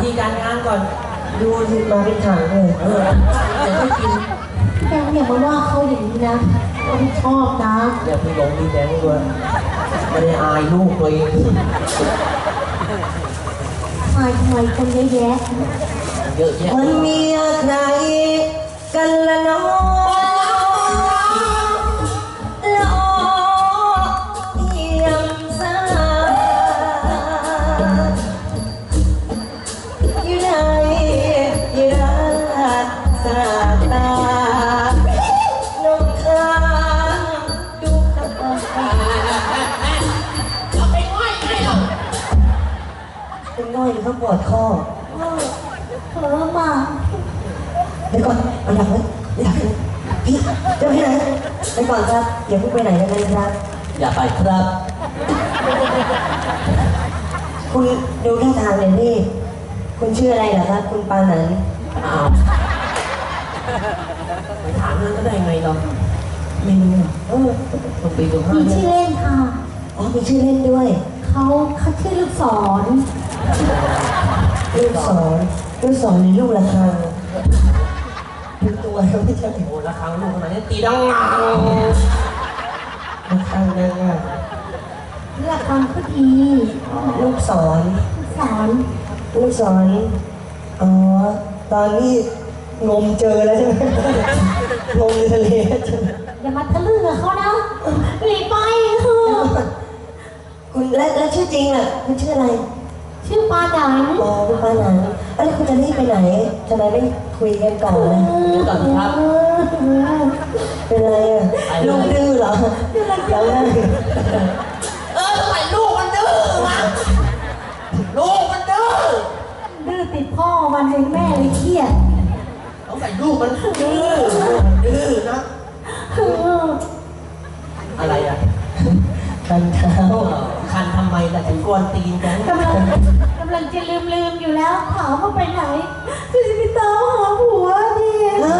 ทีการงานก่อน ดูสิมาเป็นถังเลยเออเดี๋ยวให้กินแกอย่ามาว่าเขาอย่างนี้นะเขาไม่ชอบนะอย่าเพิ่งหลงดีแดงด้วยไม่ได้อายลูกตัวเองทายทำไมคนเยอะแยะเยอะแยะมันมีอะไรกันละเน้อง วดคอเออเผลอมาเดี๋ยวก่อนเอาหลังไว้หลังไว้พี่จะไปไหนไปก่อนครับอย่าเพิ่งไปไหนกันนะครับ อย่าไปครับ คุณดูท่าทางเนี่ยพี่คุณชื่ออะไรเหรอครับ คุณปานันอ้าวไปถามนั่นก็ได้ไงเราไม่รู้เหรอเออต้องปีตัวห้ามีเนี่ชื่อยเล่นค่ะ อ๋อมีชื่อเล่นด้วย เขาเขาชื่อลูกศร ลูกศรลูกศรหรือลูกระฆังดูตัวเราไม่ใช่โอ้โหละครั้งลูกขนาดนี้ตีดังงังระฆังนะง่ายเลือกฟังก็ดีลูกศรลูกศรลูกศรอ๋อตอนนี้งมเจอแล้วใช่ไหมงมในทะเลแล้วใช่ไหมอย่ามาทะลึ่งกับเขานะหลีกไปเถอะคุณและและชื่อจริงล่ะคุณชื่ออะไร ชื่อปาดันอ๋อคุณปานันแล้วคุณจะรีบไปไหนทำไมไม่คุยกันก่อนนะเป็นไรอะลูกดื้อเหรอแล้วไงเออทำไมลูกมันดื้อวะลูกมันดื้อดื้อติดพ่อมันเลยแม่เลยเครียดต้องใส่ลูกมันดื้อมันดื้อนะเอออะไรอะกันเท้า คันทำไมล่ะถึงกวนตีนกันกำลังกำลังจะลืมลืมๆอยู่แล้วถามว่าไปไหนจะไปตามหาผัวดิฮะ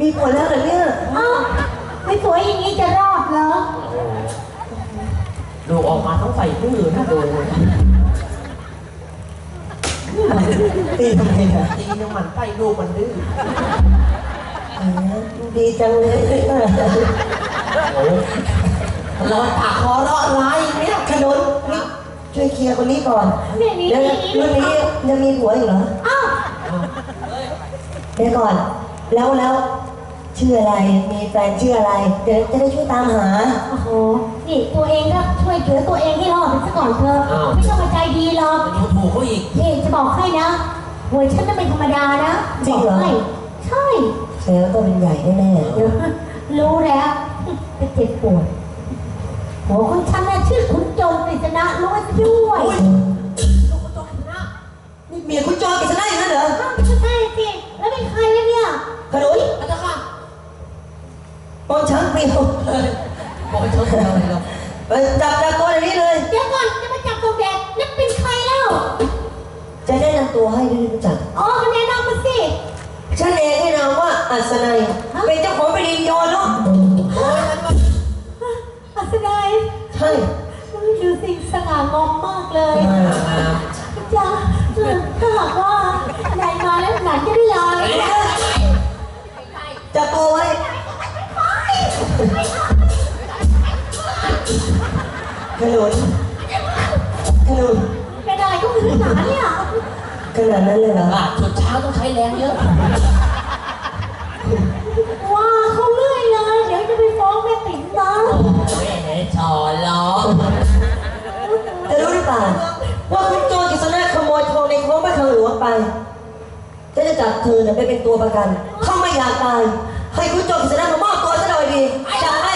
มีผลแล้วเหรอเนี่ยเอ้าไม่สวยอย่างนี้จะรอดเหรอลูกออกมาต้องใส่ดื้อนะดูตีทำไมอะตีน้ำมันไส้ลูกมันดื้ออ๋อดีจังเลยโอ้ เราปากคอรอดไรเนี่ยขนุนนี่ช่วยเคลียร์คนนี้ก่อนเนี่ยนี่เดี๋ยวนี่รุ่นนี้ยังมีผัวอยู่เหรอเอ้าเดี๋ยวก่อน แล้วแล้วชื่ออะไร มีแฟนชื่ออะไร เดี๋ยวจะได้ช่วยตามหา โอ้โห นี่ตัวเองก็ช่วยเหลือตัวเองให้รอดไปซะก่อนเถอะไม่ต้องมาใจดีหรอกมันดูถูกเขาอีกนี่จะบอกให้นะหวยฉันน่ะเป็นธรรมดานะจริงเหรอบอกให้ใช่แสดงว่าต้องเป็นใหญ่แน่เดี๋ยวรู้แล้วจะเจ็บปวด หัวคนฉันน่ะชื่อขุนโจรกฤษณะรู้ว่าด้วยๆนี่เมียคุณจอยกิษณะอย่างนั้นเหรออ้าวไม่ใช่สิแล้วเป็นใครวะเนี่ยขนุนอาจารย์ค่ะปอนช้างเปรียวบอกให้เธอทำอะไรเราไปจับจับตัวอย่างนี้เลย เดี๋ยวก่อนจะมาจับตัวแดกนั่นเป็นใครเล่าจะได้นำตัวให้ได้รู้จักอ๋อคะแนนนำมาสิ ฉันเองให้นามว่าอัศนัย นุนขนุนเป็นอะไรก็ไม่รู้หนาเนี่ยขนาดนั้นเลยเหรออะจุดเช้าต้องใช้แรงเยอะว่าเขาเลื่อยเลย เดี๋ยวจะไปฟ้องแม่ติ๋มนะโอ้ยชอล้อจะรู้หรือเปล่าว่าคุณโจรกิษณะขโมยทองในท้องพระคลังหลวงไปจะจะจับเธอเนี่ยไปเป็นตัวประกัน ถ้าไม่อยากตายให้คุณโจรกิษณะมามอบตัวซะหน่อยดีจับไปเ